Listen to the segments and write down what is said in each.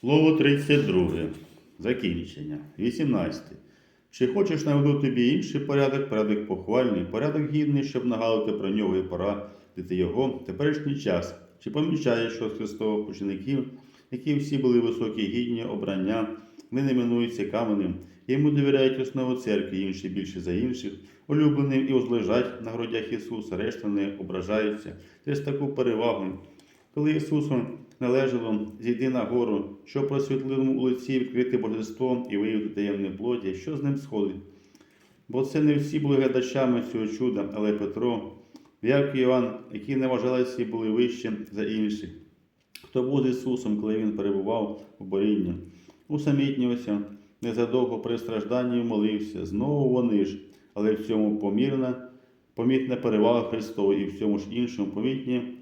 Слово 32. Закінчення. 18. Чи хочеш наведу тобі інший порядок, порядок похвальний, порядок гідний, щоб нагадати про нього і порадити його теперішній час? Чи помічаєш, що з Христових учеників, які всі були високі гідні обрання, вони не минуються каменем, йому довіряють основу церкви, інші більше за інших, улюбленим і узлежать на грудях Ісуса, решта не ображаються через таку перевагу. Коли Ісусу належало зійти на гору, що просвітлилому у лиці відкрити божество і виявити таємне плоті, що з ним сходить? Бо це не всі були глядачами цього чуда, але Петро, Яків і Іван, які не вважалися були вищі за інших. Хто був з Ісусом, коли Він перебував у борінні, усамітнювався, незадовго при стражданні молився, знову вони ж, але в цьому помірна, помітна перевага Христова і в цьому ж іншому помітні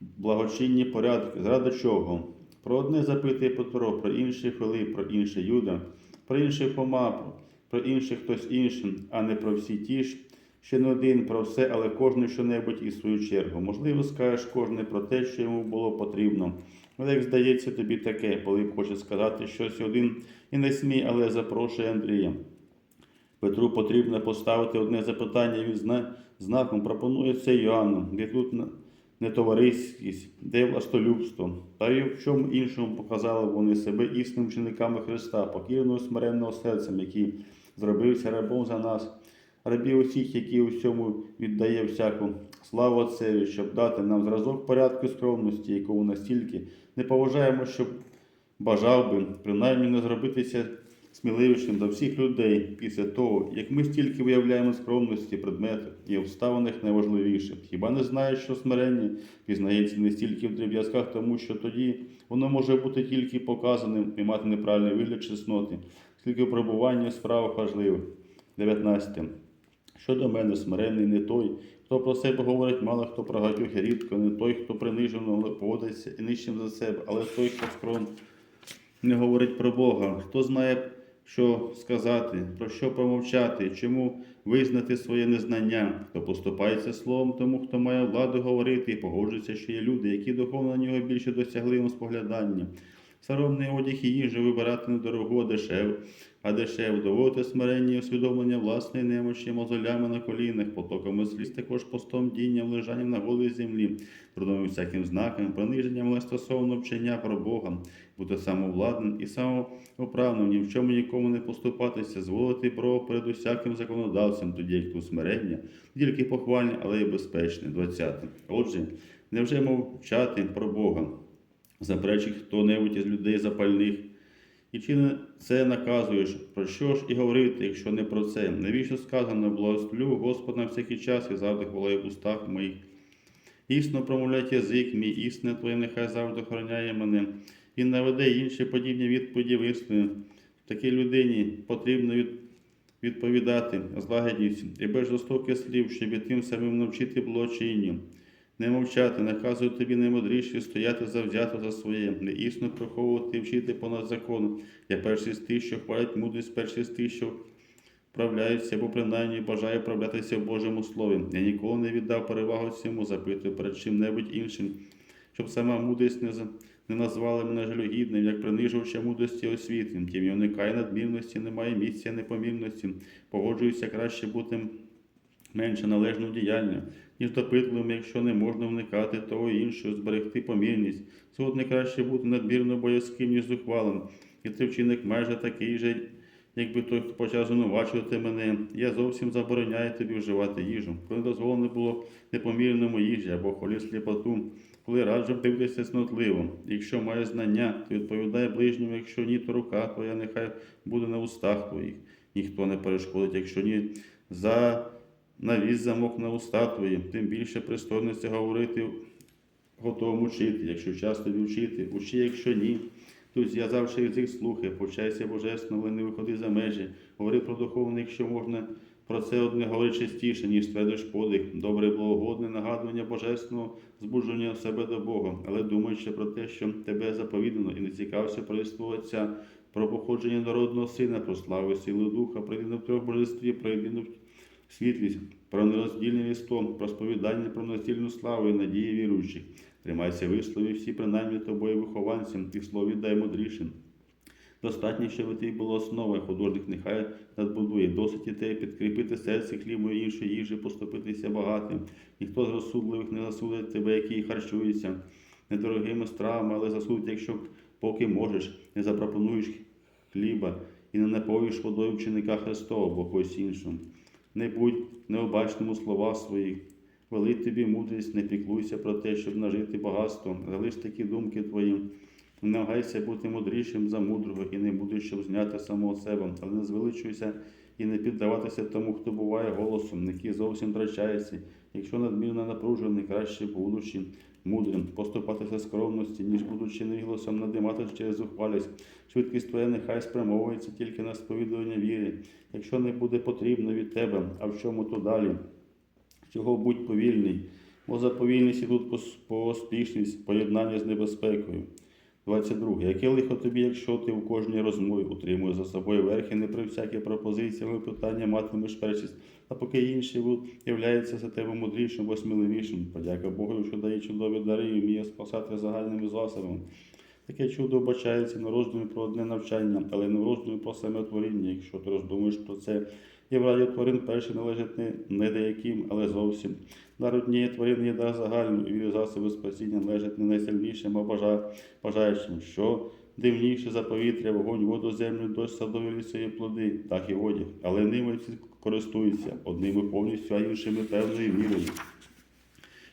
благочинні порядки. Заради чого? Про одне запитує Петро, про інше Филип, про інше Юда, про інше Фома, про інше хтось інший, а не про всі ті ж. Ще не один про все, але кожен що-небудь і свою чергу. Можливо, скажеш кожне про те, що йому було потрібно. Але як здається тобі таке, Пилип хоче сказати щось один і не смій, але запрошує Андрія. Петру потрібно поставити одне запитання, він зна... знаком пропонує це Йоанну, де тут на- не товариськість, де властолюбство, та й в чому іншому показали вони себе існим учениками Христа, покірного смиренного серцем, який зробився рабом за нас, рабів усіх, які у всьому віддає всяку славу Отцеві, щоб дати нам зразок порядку скромності, якого настільки не поважаємо, щоб бажав би принаймні не зробитися сміливішим до всіх людей після того, як ми стільки виявляємо скромності предметів і обставинах найважливіших. Хіба не знаєш, що смирення пізнається не стільки в дріб'язках, тому що тоді воно може бути тільки показаним і мати неправильний вигляд чесноти, скільки в пробуванні справах важливих. 19. Щодо мене, смиренний не той, хто про себе говорить мало, хто про і рідко, не той, хто принижено поводиться і нижчим за себе, але той, хто скром не говорить про Бога. Хто знає, що сказати, про що промовчати, чому визнати своє незнання, хто поступається словом тому, хто має владу говорити і погоджується, що є люди, які духовно на нього більше досягли йому спогляданні. Соромний одяг і їжу вибирати недорогу, а дешев, а дешев, доводити смирення і усвідомлення власної немочі, мозолями на колінах, потоками сліз, також постом дінням, лежанням на голій землі, трудовим всяким знаком, приниженням, стосовно вчення про Бога, бути самовладним і самоуправним, ні в чому нікому не поступатися, зволити про перед усяким законодавцем, тоді як тут смирення, тільки похвальне, але й безпечне. 20. Отже, невже мовчати про Бога? Заперечить хто-небудь із людей запальних. І чи не це наказуєш? Про що ж і говорити, якщо не про це? Навіщо сказано, благословлю Господа на всякий час і завжди хвалає в устах моїх. Існо промовлять язик мій, істина Твоє нехай завжди охороняє мене. І наведе інші подібні відповіді в істину. Такій людині потрібно від, відповідати з лагідністю і без жорстоких слів, щоб тим самим навчити благочинню. Не мовчати, наказую тобі наймудріші стояти завзято за своє, не існо приховувати вчити понад законом. Я перший з тих, що хвалять мудрість, перший з тих, що вправляються або принаймні бажаю вправлятися в Божому Слові. Я ніколи не віддав перевагу цьому, запитую перед чим-небудь іншим, щоб сама мудрість не, не назвала мене жалюгідним, як принижувача мудрості освіти. Тим я уникаю надмірності, немає місця непомірності, погоджуюся краще бути менше належним діянням, ніж допитливим, якщо не можна вникати того іншого, зберегти помірність. Сьогодні краще бути надмірно боязким, ніж зухвалим. І цей вчинок майже такий же, якби той хто почав звинувачувати мене. Я зовсім забороняю тобі вживати їжу, коли дозволено було непомірному їжі або холі сліпоту, коли раджу дивитися снотливо. Якщо маєш знання, то відповідай ближньому, якщо ні, то рука твоя нехай буде на устах твоїх. Ніхто не перешкодить, якщо ні, за навіс замок на уста твої, тим більше пристойності говорити готовому вчити, якщо час тобі вчити, учи, якщо ні. Тут зв'язавши язик слухай, повчайся божественно, але не виходи за межі. Говори про духовне, якщо можна про це одне говори частіше, ніж ствердиш подих. Добре благогодне нагадування божественного збудження себе до Бога, але думаючи про те, що тебе заповідано, і не цікався про Отця, про походження народного сина, про славу силу духа, про єдину в трьох божестві, про єдину світлість, про нероздільне віство, про сповідання, про нероздільну славу і надії віруючих. Тримайся висловів всі, принаймні тобою вихованцям, і слові дай мудрішим. Достатньо, щоб ти було основа, художник нехай надбудує. Досить і те підкріпити серце хлібу і іншої їжі, поступитися багатим. Ніхто з розсудливих не засудить тебе, який харчується недорогими стравами, але засудить, якщо поки можеш, не запропонуєш хліба і не напоїш водою вченика Христова або когось іншого. Не будь необачним у слова своїх. Велить тобі мудрість, не піклуйся про те, щоб нажити багатство, залиш такі думки твої. Намагайся бути мудрішим за мудрого і не будеш, щоб зняти самого себе, але не звеличуйся і не піддаватися тому, хто буває голосом, який зовсім втрачається. Якщо надмірно напружений, краще будучи мудрим, поступатися скромності, ніж будучи невігласом, надиматися через зухвалість. Швидкість твоя нехай спрямовується тільки на сповідування віри. Якщо не буде потрібно від тебе, а в чому то далі? Чого будь повільний, бо за повільність ідуть тут поспішність, поєднання з небезпекою. 22. Яке лихо тобі, якщо ти у кожній розмові утримуєш за собою верх і не при всякій пропозиції або питання матимеш першість, а поки інші являються за тебе мудрішим або сміливішим. Подяка Богу, що дає чудові дари і вміє спасати загальними засобами. Таке чудо вбачається на роздумі про одне навчання, але не в роздумі про саме творіння. Якщо ти роздумуєш про це, і в раді тварин перші належать не, не деяким, але зовсім. Дар однієї тварини є дар загальний, і вірі засоби спасіння належать не найсильнішим, а бажа- бажаючим, що дивніше за повітря, вогонь, воду, землю, дощ, садові ліси і плоди, так і одяг. Але ними всі користуються, одними повністю, а іншими певною вірою.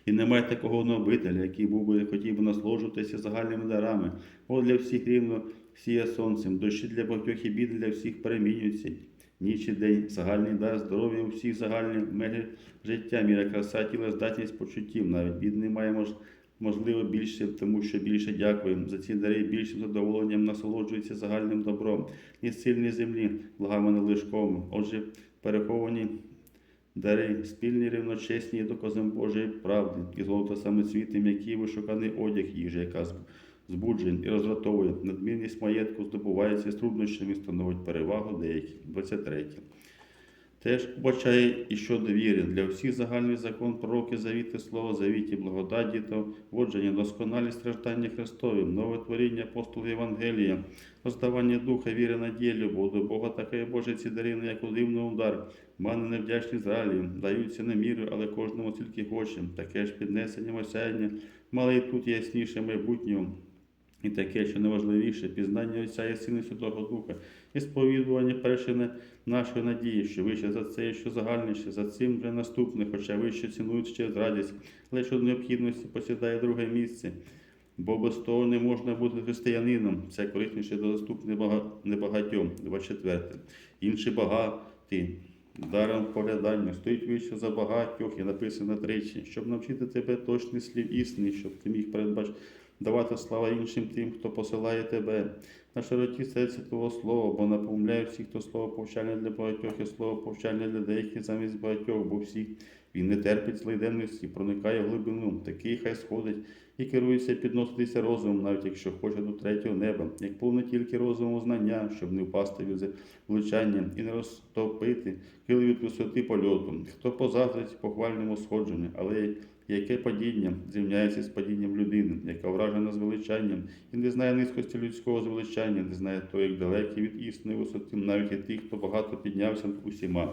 І немає такого нобителя, який був би хотів би насолоджуватися загальними дарами. От для всіх рівно сіє сонцем, дощі для багатьох і біди для всіх перемінюються. Ніч і день, загальний дар, здоров'я у всіх загальні межі життя, міра краса, тіла, здатність почуттів. Навіть бідний має мож, можливо більше, тому що більше дякуємо. За ці дари більшим задоволенням насолоджується загальним добром. Ні сильні землі, благами не лишком. Отже, переховані дари, спільні рівночесні доказом Божої правди, і золото саме цвіти, м'який вишуканий одяг їжі, яка зб- збуджує і роздратовує. Надмірність маєтку здобувається з труднощами, становить перевагу деяких. 23. Теж вбачає і щодо віри. Для всіх загальний закон пророки завіти, слово завіті, благодаті та водження, досконалі страждання Христові, нове творіння апостолів Євангелія, роздавання духа, віри, надії, любов до Бога, така і Божа ці дарини, як у дивний удар. Мани невдячні зралі, даються не міру, але кожному тільки хоче. Таке ж піднесення осяяння, мали і тут ясніше майбутнього. І таке, що найважливіше, пізнання Отця і Сина Святого Духа, і сповідування першої нашої надії, що вище за це, що загальніше, за цим вже наступне, хоча вище цінують ще з радість, але що необхідності посідає друге місце. Бо без того не можна бути християнином. Це корисніше до доступне бага- небагатьом. 24. Інші багаті. Даром поглядання стоїть вище за багатьох і написано тричі, щоб навчити тебе точних слів істини, щоб ти міг передбачити давати слава іншим тим, хто посилає тебе. На широті серця Твого слова, бо напомляє всіх, хто слово повчальне для багатьох і слово повчальне для деяких замість багатьох, бо всіх. Він не терпить злойденності, проникає в глибину, такий хай сходить і керується підноситися розумом, навіть якщо хоче до третього неба, як повне тільки розуму знання, щоб не впасти від влучання і не розтопити кили від висоти польоту. Хто позаздрить похвальному сходженню, але яке падіння зрівняється з падінням людини, яка вражена звеличанням і не знає низькості людського звеличання, не знає того, як далекі від істинної висоти, навіть і тих, хто багато піднявся над усіма.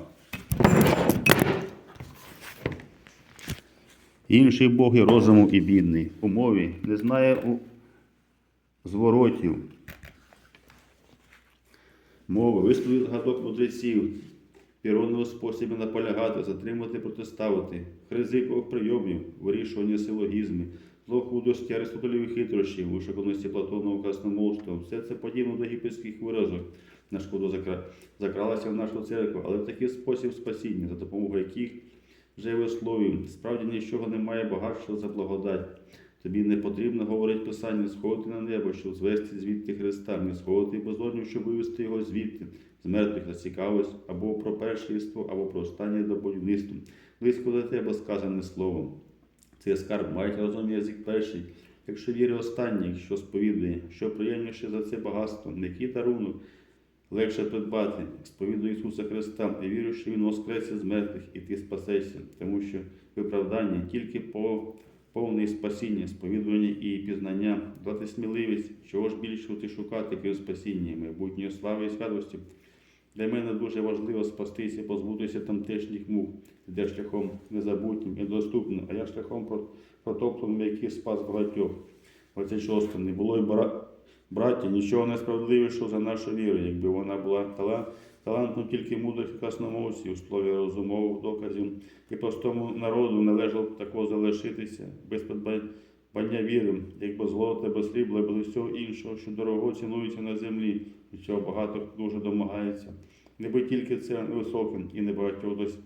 Інший Бог і розуму і бідний. У мові не знає у зворотів. Мови, висловив згадок мудреців, іронного способі наполягати, затримати, протиставити, хризикових прийомів, вирішування силогізми, злохудості Аристотелевих хитрощів, вишуканості Платонового красномовства. Все це подібно до єгипетських виразок. На шкоду закра... закралася в нашу церкву, але в такий спосіб спасіння, за допомогою яких вже висловів, справді нічого немає багатшого за благодать. Тобі не потрібно, говорить Писання, сходити на небо, щоб звести звідти Христа, не сходити безодню, щоб вивести його звідти, з мертвих на цікавість, або про першіство, або про останнє до будівництва. Близько до тебе сказане словом. Цей скарб мають разом язик перший, якщо віри останній, що сповідує, що приємніше за це багатство, який дарунок легше придбати, сповідуй Ісуса Христа. І вірю, що Він воскресе з мертвих, і ти спасешся, тому що виправдання тільки по повний спасіння, сповідування і пізнання, дати сміливість, чого ж більшого ти шукати, крім спасіння, майбутньої слави і святості. Для мене дуже важливо спастися, позбутися тамтешніх мук, де шляхом незабутнім і доступним, а я шляхом про- протоптаним, який спас багатьох. 26. Не було й бра... браття, нічого несправедливішого за нашу віру, якби вона була тала... талантом тільки мудрих і красномовців, у слові розумових доказів, і простому народу належало б такого залишитися без придбання віри, якби золото без срібла, без усього іншого, що дорого цінується на землі, і чого багато дуже домагається. Неби тільки це високим і небагатьох дос...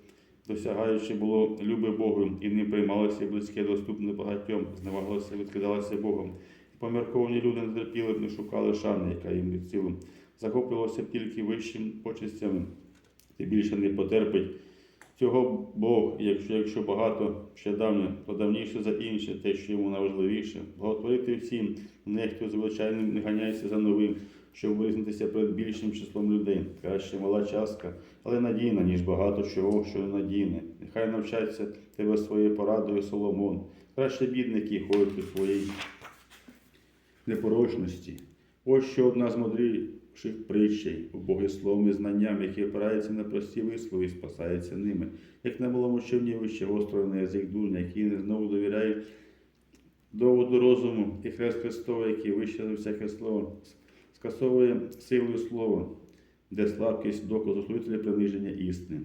досягаючи було любе Богу, і не приймалося близьке, доступне багатьом, зневагалося, відкидалося Богом. І помірковані люди не терпіли б, не шукали шани, яка їм від силу. Захоплювалося б тільки вищим почестями, і більше не потерпить. Цього Бог, якщо, якщо багато ще давнє, то давніше за інше, те, що йому найважливіше. Благотворити всім, нехто звичайним не ганяйся за новим, щоб вирізнитися перед більшим числом людей. Краще мала частка, але надійна, ніж багато чого, що не надійне. Нехай навчаться тебе своєю порадою, Соломон. Краще бідники ходять у своїй непорочності. Ось що одна з мудріших притчей і знанням, які опираються на прості вислови і спасаються ними, як на малому човні вище гострого на язик дурня, який не знову довіряє доводу розуму і хрест Христовий, який вище за всяке слово, скасовує силою слова, де слабкість доказу служителя приниження істини.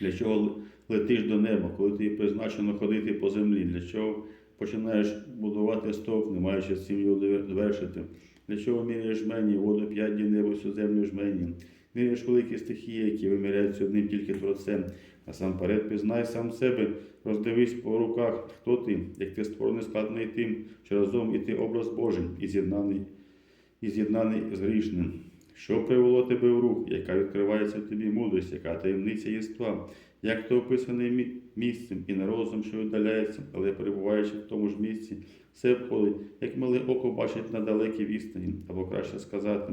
Для чого летиш до неба, коли тобі призначено ходити по землі? Для чого починаєш будувати стовп, не маючи з цим його довершити? Для чого міряєш жмені, воду п'ять днів небо всю землю жмені? Міряєш великі стихії, які виміряються одним тільки творцем. Насамперед пізнай сам себе, роздивись по руках, хто ти, як ти створений складний тим, що разом і ти образ Божий і з'єднаний, і з'єднаний з грішним. Що привело тебе в рух, яка відкривається тобі мудрість, яка таємниця єства, як то описаний місцем і не розум, що віддаляється, але перебуваючи в тому ж місці, все обходить, як мале око бачить на далекій відстані, або краще сказати,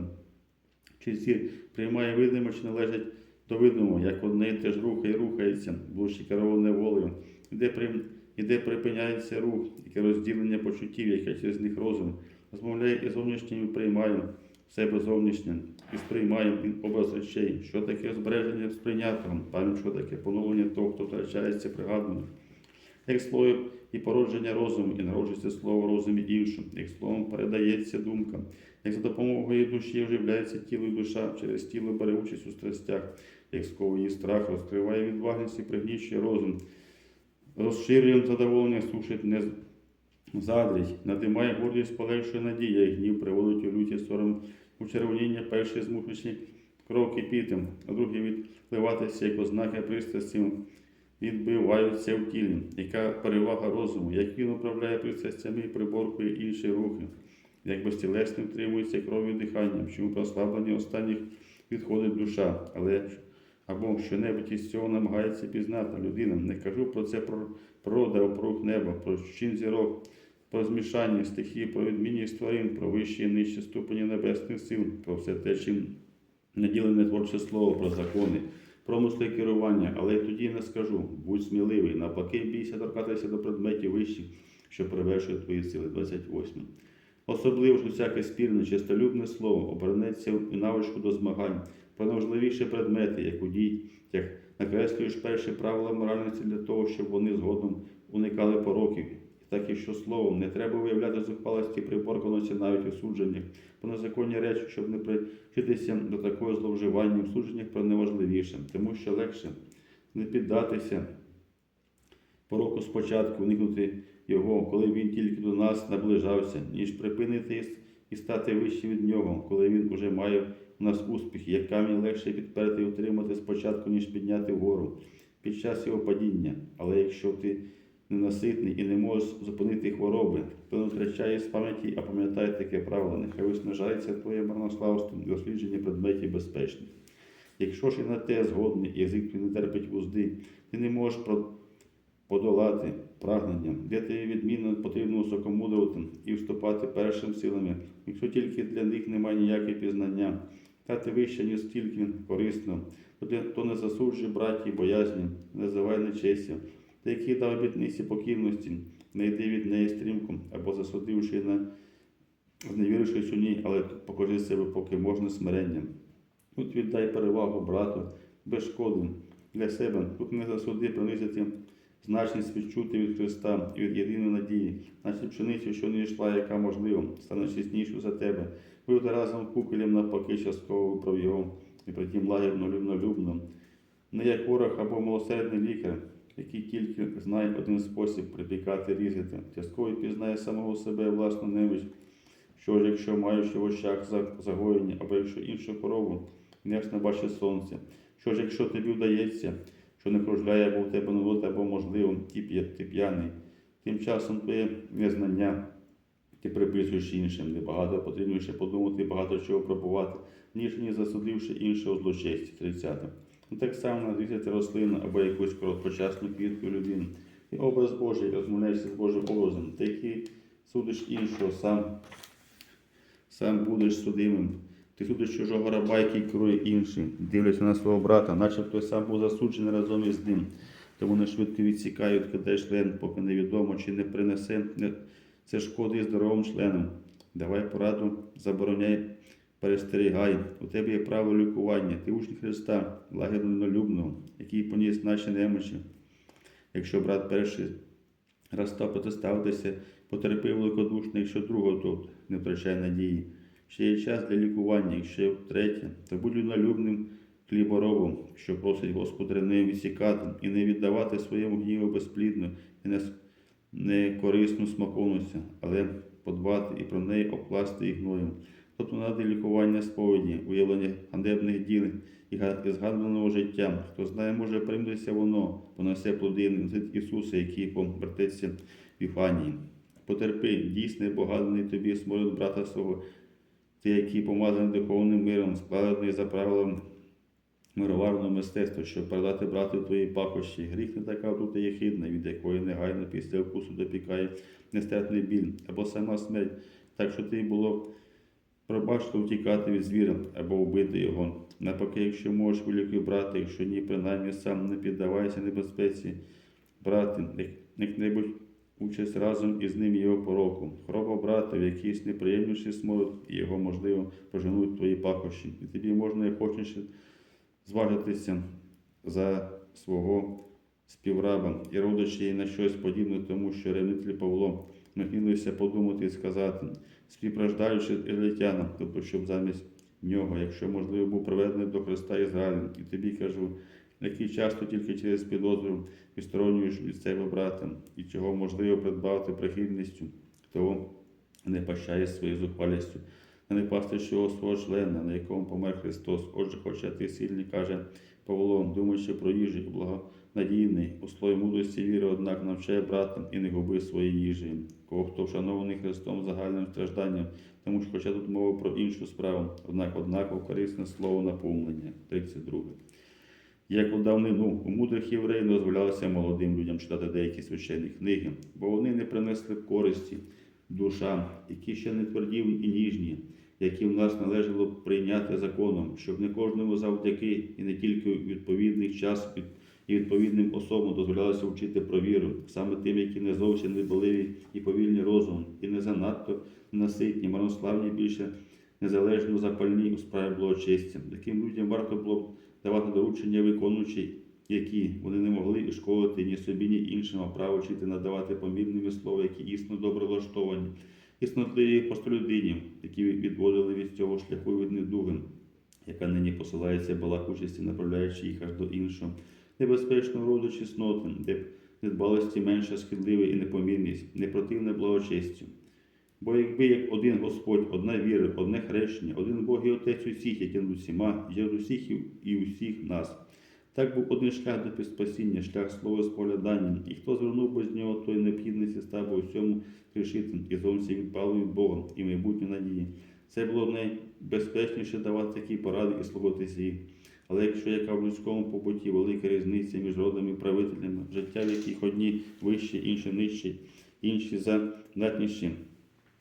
чи зір приймає видимо, чи належить до видимого, як одне і те ж рухає рухається, будучи кероване волею, і де, при... і де припиняється рух, яке розділення почуттів, яке через них розум, розмовляє і зовнішнім приймає себе зовнішнє і сприймаємо образ речей, що таке збереження сприйнятого, пам'ять, що таке поновлення того, хто втрачається пригадування. Як слово і породження розуму, і народжується слово в розумі іншим, як словом передається думка, як за допомогою душі вживляється тіло і душа, через тіло бере участь у страстях, як сковує страх, розкриває відвагність і пригнічує розум, розширює задоволення, сушить не задрить, надимає гордість, полегшує надія, і гнів приводить у люті сором у червоніння, перший змушуючи кров кипіти, а другий відливатися, як ознаки пристрасті відбиваються в тілі, яка перевага розуму, як він управляє пристрастями і приборкує інші рухи, як безтілесним втримується кров'ю диханням, чому прослаблення останніх відходить душа, але або що-небудь із цього намагається пізнати людина. Не кажу про це про природа, опруг неба, про чин зірок, про змішання стихій, про відмінність тварин, про вищі і нижчі ступені небесних сил, про все те, чим наділене творче слово, про закони, промисли керування, але й тоді не скажу. Будь сміливий, навпаки, бійся торкатися до предметів вищих, що перевершують твої сили. 28. Особливо ж усяке спільне, чистолюбне слово обернеться у навичку до змагань, про найважливіші предмети, як у дітях, накреслюєш перші правила моральності для того, щоб вони згодом уникали пороків. І так, якщо словом не треба виявляти зухвалості приборканості навіть у судженнях, про незаконні речі, щоб не причитися до такого зловживання в судженнях про неважливіше, тому що легше не піддатися пороку спочатку, уникнути його, коли він тільки до нас наближався, ніж припинити і- і стати вище від нього, коли він уже має у нас успіх, як камінь легше підперти і утримати спочатку, ніж підняти вгору під час його падіння. Але якщо ти ненаситний і не можеш зупинити хвороби, то не втрачай з пам'яті, а пам'ятай таке правило, нехай виснажається твоє марнославство, дослідження предметів безпечних. Якщо ж і на те згодний, язик не терпить вузди, ти не можеш подолати прагнення, де тобі відмінно потрібно високомудрувати і вступати першими силами, якщо тільки для них немає ніякого пізнання, та ти вище, ніж стільки корисно, то не засуджуй браті боязні, не називай нечестя, та які дав обітниці покірності, не йди від неї стрімко, або засудивши на зневірившись у ній, але покажи себе, поки можна смиренням. Тут віддай перевагу брату, без шкоди для себе. Тут не засуди принизити значність відчути від Христа і від єдиної надії, наче пшеницю, що не йшла, яка можливо, стане чеснішу за тебе. Бути разом куколем навпаки частково виправ його, і притім лагідно любно. Не як ворог або милосердний лікар, який тільки знає один спосіб припікати різати, частково пізнає самого себе власну неміч. Що ж, якщо маючи в очах загоєння, або якщо іншу неш не бачить сонця. Що ж, якщо тобі вдається, що не кружляє або в тебе нудота, або можливо, п'я- ти п'яний. Тим часом твоє незнання ти приписуєш іншим, небагато потрібніше подумати, багато чого пробувати, ніж ні засудивши іншого злочесті 30. Ну, так само назвісити рослину або якусь короткочасну квітку людини. І образ Божий, розмовляєшся з Божим образом, ти який судиш іншого, сам, сам будеш судимим. Ти судиш чужого раба, який керує іншим, дивляться на свого брата, начебто сам був засуджений разом із ним. Тому не швидко відсікають, кидай член, поки невідомо, чи не принесе не- це шкоди здоровим членам. Давай пораду, забороняй, перестерігай. У тебе є право лікування. Ти учень Христа, лагіднолюбного, який поніс наші немочі. Якщо брат перший раз став протиставитися, потерпи великодушно, якщо другого, то не втрачай надії. Ще є час для лікування, якщо втретє, то будь люднолюбним хліборобом, що просить Господа не відсікати і не віддавати своєму гніву безплідно і не, с- корисну смаковності, але подбати і про неї обкласти і гноєм. Тобто надо лікування сповіді, уявлення ганебних діл і га- згаданого життя. Хто знає, може прийматися воно, понесе плоди Ісуса, який повертеться в Іфанії. Потерпи, дійсний, богаданий тобі смолю брата свого, ти, який помазаний духовним миром, складений за правилом мироварного мистецтва, щоб передати брату твої пахощі. Гріх не така тут єхидна, від якої негайно після вкусу допікає нестерпний біль або сама смерть, так що ти було пробачно втікати від звіра або вбити його. Навпаки, якщо можеш вилікуй брати, якщо ні, принаймні сам не піддавайся небезпеці, брати, як-небудь участь разом із ним його пороку. Хроба брата, в якийсь неприємніший смород, і його, можливо, поженуть твої пахощі. І тобі можна, як хочеш, зважитися за свого співраба і родичі і на щось подібне тому, що ревнитель Павло нахилився подумати і сказати, співпраждаючи ізраїльтянам, тобто, щоб замість нього, якщо можливо, був приведений до Христа Ізраїлем, і тобі кажу, який часто тільки через підозру відсторонюєш від себе брата, і чого можливо придбати прихильністю, того не пащає своєю зухвалістю, а не пастищого свого члена, на якому помер Христос. Отже, хоча ти сильний, каже Павло, думаючи про їжу і благонадійний, у слові мудрості віри, однак навчає брата і не губи свої їжі, кого хто вшанований Христом загальним стражданням, тому що хоча тут мова про іншу справу, однак однаково корисне слово наповнення. 32. Як у давнину у мудрих євреїв дозволялося молодим людям читати деякі священні книги, бо вони не принесли користі душам, які ще не тверді і ніжні, які в нас належало прийняти законом, щоб не кожному завдяки і не тільки у відповідний час від- і відповідним особам дозволялося вчити про віру, саме тим, які не зовсім недоливі і повільні розумом, і не занадто наситні, марнославні більше незалежно запальні у справі благочестя. Таким людям варто було давати доручення виконуючи, які вони не могли і школити ні собі, ні іншим, а право вчити надавати помірними слова, які існо добре влаштовані, існотливі простолюдині, які відводили від цього шляху від недуги, яка нині посилається балакучості, направляючи їх аж до іншого, небезпечного роду чесноти, де б недбалості менша східливі і непомірність, не противне благочестю. Бо якби як один Господь, одна віра, одне хрещення, один Бог і Отець усіх, який над усіма, є усіх і- усіх нас. Так був один шлях до спасіння, шлях слова споглядання, і хто звернув без нього, той необхідності став би у всьому і зовсім відпав від Бога і майбутньої надії. Це було найбезпечніше давати такі поради і слухатися їх. Але якщо яка в людському побуті велика різниця між родами і правителями, життя, в яких одні вищі, інші нижчі, інші задатніші,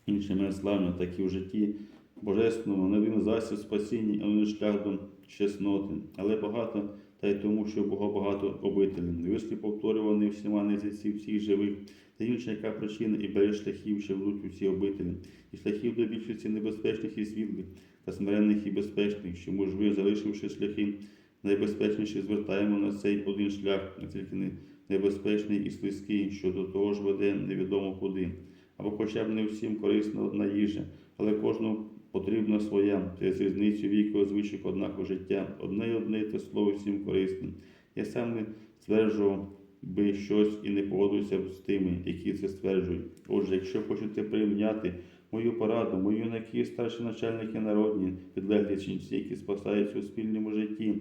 інші менш славні, так і в житті божественному, не один засіб спасіння, а не шлях до чесноти, але багато та й тому, що Бога багато обителів. Вислі повторювані всіма незіці всіх живих, та інша яка причина, і бере шляхів, що ведуть у ці обителі, і шляхів до більшості небезпечних і світлих, та смиренних і безпечних, що можливо, залишивши шляхи найбезпечніші, звертаємо на цей один шлях, не тільки небезпечний і слизький, що до того ж веде невідомо куди, або хоча б не всім корисна одна їжа, але кожному потрібна своя, через різницю віку, звичок, однаково життя, одне й одне те слово всім корисне. Я сам не стверджував би щось і не погодився б з тими, які це стверджують. Отже, якщо хочете прийняти мою пораду, мою наказ старші начальники народні, підлеглі ченці, які спасаються у спільному житті,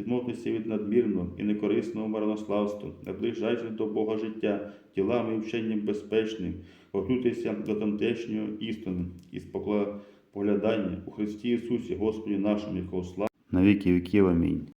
відмовтеся від надмірного і некорисного марнославства, наближайтеся до Бога життя, тілами і вченням безпечним, готуйтеся до тамтешньої істини і спокла- поглядання у Христі Ісусі, Господі нашому, якого слава на віки віків. Амінь.